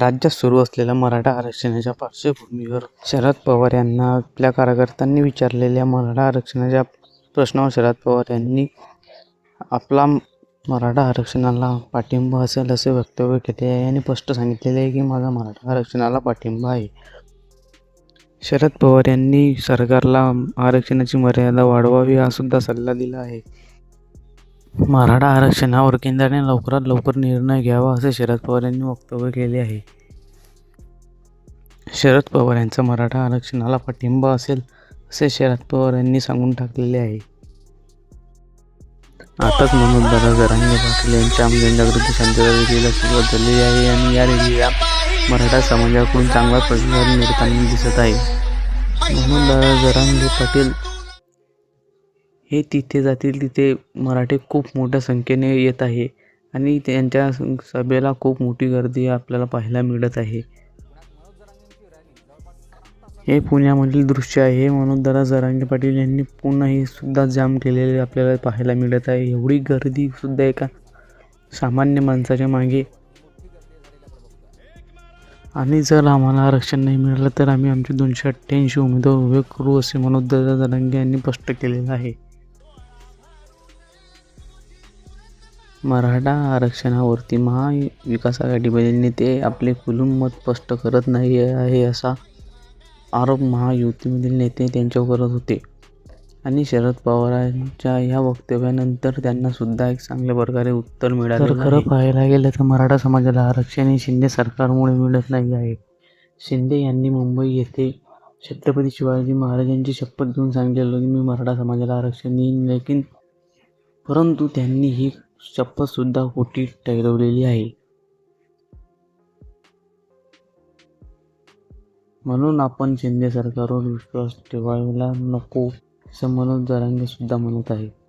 राज्यात सुरू असलेल्या मराठा आरक्षणाच्या पार्श्वभूमीवर शरद पवार यांना आपल्या कार्यकर्त्यांनी विचारलेल्या मराठा आरक्षणाच्या प्रश्नावर शरद पवार यांनी आपला मराठा आरक्षणाला पाठिंबा असेल असे वक्तव्य केले आहे आणि स्पष्ट सांगितलेले आहे की माझा मराठा आरक्षणाला पाठिंबा आहे. शरद पवार यांनी सरकारला आरक्षणाची मर्यादा वाढवावी हा सुद्धा सल्ला दिला आहे. मराठा आरक्षणावर केंद्राने लवकरात लवकर निर्णय घ्यावा असे शरद पवार यांनी वक्तव्य केले आहे. शरद पवार यांचा मराठा आरक्षणाला पाठिंबा असेल असे शरद पवार यांनी सांगून टाकलेले आहे. आताच मनोज दादा जरांगे पाटील यांच्या जनजागृती शांतता रॅलीला सुरुवात झालेली आहे आणि या रॅलीला मराठा समाजाकडून चांगला प्रतिसाद मिळताना दिसत आहे. म्हणून दादा जरांगे पाटील हे तिथे जातील तिथे मराठी खूप मोठ्या संख्येने येत आहे आणि त्यांच्या सभेला खूप मोठी गर्दी आपल्याला पाहायला मिळत आहे. हे पुण्यामधील दृश्य आहे. म्हणून जरांगे पाटील यांनी पुन्हा हे सुद्धा जाम केलेले आपल्याला पाहायला मिळत आहे. एवढी गर्दी सुद्धा एका सामान्य माणसाच्या मागे. आणि जर आम्हाला आरक्षण नाही मिळालं तर आम्ही आमचे दोनशे अठ्ठ्याऐंशी उमेदवार उभे करू असे मनोजदादा जरांगे यांनी स्पष्ट केलेलं आहे. मराठा आरक्षणावरती महाविकास आघाडीमधील नेते आपले खुलून मत स्पष्ट करत नाही आहे असा आरोप महायुतीमधील नेते त्यांच्यावर करत होते. आणि शरद पवारांच्या या वक्तव्यानंतर त्यांना सुद्धा एक चांगल्या प्रकारे उत्तर मिळालं तर खरं पाहायला गेलं तर मराठा समाजाला आरक्षण हे शिंदे सरकारमुळे मिळत नाही आहे. शिंदे यांनी मुंबई येथे छत्रपती शिवाजी महाराजांची शपथ घेऊन सांगितलेलं की मी मराठा समाजाला आरक्षण देईन लेकिन परंतु त्यांनी ही शपथसुद्धा खोटी ठरवलेली आहे? म्हणून आपण शिंदे सरकारवर विश्वास ठेवायला नको असं मनोज जरांगे सुद्धा म्हणत आहे